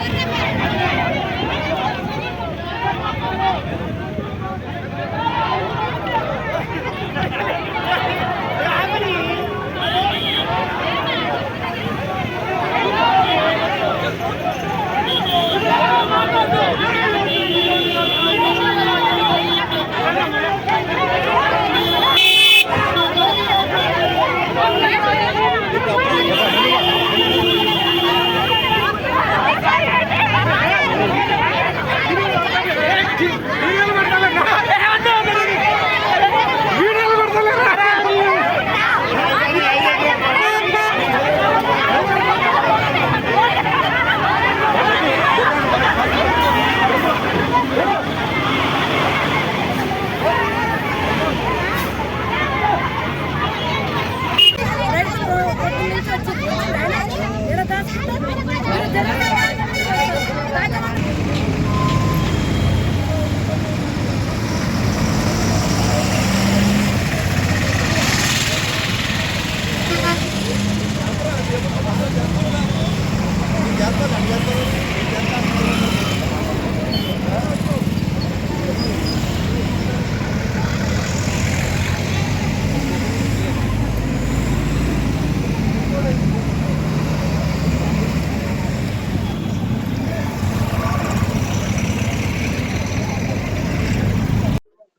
రైతులు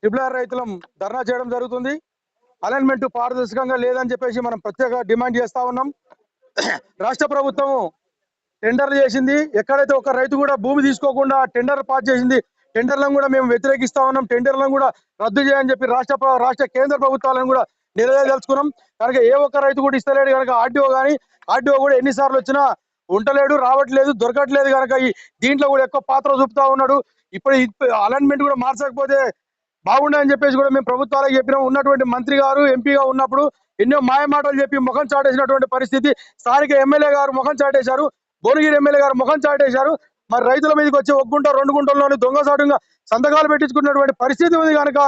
ట్రిపుల్ రైతులం ధర్నా చేయడం జరుగుతుంది. అలైన్మెంట్ పారదర్శకంగా లేదని చెప్పేసి మనం ప్రత్యేక డిమాండ్ చేస్తా ఉన్నాం. రాష్ట్ర ప్రభుత్వం టెండర్లు చేసింది. ఎక్కడైతే ఒక రైతు కూడా భూమి తీసుకోకుండా టెండర్ పాస్ చేసింది టెండర్లను కూడా మేము వ్యతిరేకిస్తా ఉన్నాం. టెండర్లను కూడా రద్దు చేయని చెప్పి రాష్ట్ర రాష్ట్ర కేంద్ర ప్రభుత్వాలను కూడా నిలదలుచుకున్నాం కనుక ఏ ఒక్క రైతు కూడా ఇస్తలేడు కనుక ఆర్డీఓ కానీ ఆర్డీఓ కూడా ఎన్నిసార్లు వచ్చినా ఉండలేడు రావట్లేదు దొరకట్లేదు కనుక ఈ దీంట్లో కూడా ఎక్కువ పాత్ర చూపుతా ఉన్నాడు. ఇప్పుడు అలైన్మెంట్ కూడా మార్చకపోతే బాగుండని చెప్పేసి కూడా మేము ప్రభుత్వాలకు చెప్పినాం. ఉన్నటువంటి మంత్రి గారు ఎంపీగా ఉన్నప్పుడు ఎన్నో మాయ మాటలు చెప్పి ముఖం చాటేసినటువంటి పరిస్థితి. స్థానిక ఎమ్మెల్యే గారు ముఖం చాటేశారు. భువనగిరి ఎమ్మెల్యే గారు ముఖం చాటేశారు. మరి రైతుల మీదకి వచ్చి ఒక గుంట రెండు గుంటల్లోని దొంగసాటుగా సంతకాలు పెట్టించుకున్నటువంటి పరిస్థితి ఉంది కనుక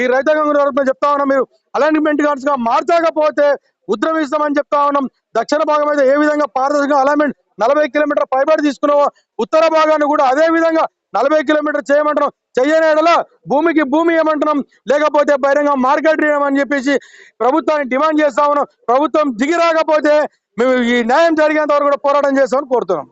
ఈ రైతాంగం తరపున చెప్తా ఉన్నాం మీరు. అలైన్మెంట్ కార్డ్స్గా మార్చకపోతే ఉద్రమిస్తామని చెప్తా ఉన్నాం. దక్షిణ భాగం అయితే ఏ విధంగా పారదర్శకంగా అలైన్మెంట్ నలభై కిలోమీటర్ పైబడి తీసుకున్నావో ఉత్తర భాగాన్ని కూడా అదే విధంగా నలభై కిలోమీటర్ చేయమంటున్నాం. చెయ్యని భూమికి భూమి ఏమంటున్నాం. లేకపోతే బహిరంగ మార్కెట్ చేయమని చెప్పేసి ప్రభుత్వాన్ని డిమాండ్ చేస్తా ఉన్నాం. ప్రభుత్వం దిగి రాకపోతే మేము ఈ న్యాయం జరిగేంత వరకు కూడా పోరాటం చేస్తామని కోరుతున్నాం.